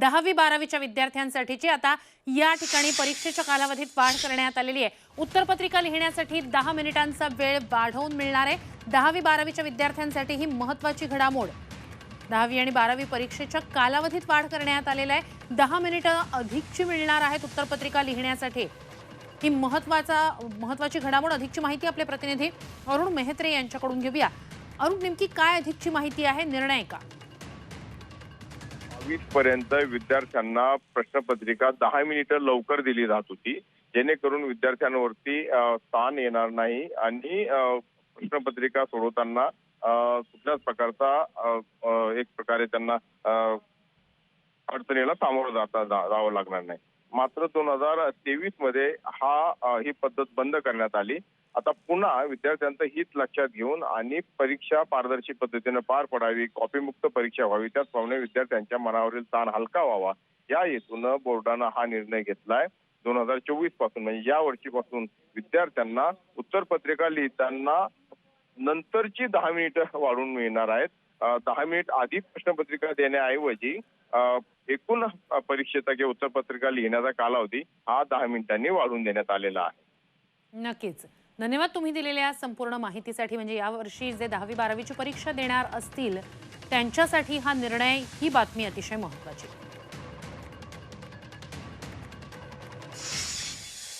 दहावी बारावीच्या विद्यार्थ्यांसाठीची आता या ठिकाणी परीक्षेच्या कालावधीत वाढ करण्यात आलेली आहे. उत्तरपत्रिका लिहिण्यासाठी दहा मिनिटांचा वेळ वाढवून मिळणार आहे. दहावी बारावीच्या विद्यार्थ्यांसाठी ही महत्वाची घडामोड. दहावी आणि बारावी परीक्षेच्या कालावधीत वाढ करण्यात आलेला आहे. दहा मिनिटं अधिकची मिळणार आहेत उत्तरपत्रिका लिहिण्यासाठी. ही महत्त्वाचा महत्वाची घडामोड अधिकची माहिती आपले प्रतिनिधी अरुण मेहत्रे यांच्याकडून घेऊया. अरुण नेमकी काय अधिकची माहिती आहे? निर्णय का? वीस पर्यंत विद्यार्थ्यांना प्रश्नपत्रिका दहा मिनिटं लवकर दिली जात होती. जेणेकरून विद्यार्थ्यांवरती ताण येणार नाही आणि प्रश्नपत्रिका सोडवताना कुठल्याच प्रकारचा एक प्रकारे त्यांना अडचणीला सामोरं जाता जावं लागणार नाही. मात्र दोन हजार तेवीसमध्ये हा ही पद्धत बंद करण्यात आली. आता पुन्हा विद्यार्थ्यांचं हित लक्षात घेऊन आणि परीक्षा पारदर्शी पद्धतीने पार पडावी कॉपीमुक्त परीक्षा व्हावी त्याचप्रमाणे विद्यार्थ्यांच्या मनावरील ताण हलका व्हावा. या हेतून बोर्डानं हा निर्णय घेतलाय. दोन हजार चोवीसपासून म्हणजे या वर्षीपासून विद्यार्थ्यांना उत्तरपत्रिका लिहिताना नंतरची दहा मिनिटं वाढून मिळणार आहेत. दहा मिनिट आधी प्रश्नपत्रिका देण्याऐवजी एकूण परीक्षेचा किंवा उत्तरपत्रिका लिहिण्याचा कालावधी हा दहा मिनिटांनी वाढवून देण्यात आलेला आहे. नक्कीच. धन्यवाद तुम्ही दिलेल्या संपूर्ण माहितीसाठी. म्हणजे यावर्षी जे दहावी बारावीची परीक्षा देणार असतील त्यांच्यासाठी हा निर्णय ही बातमी अतिशय महत्वाची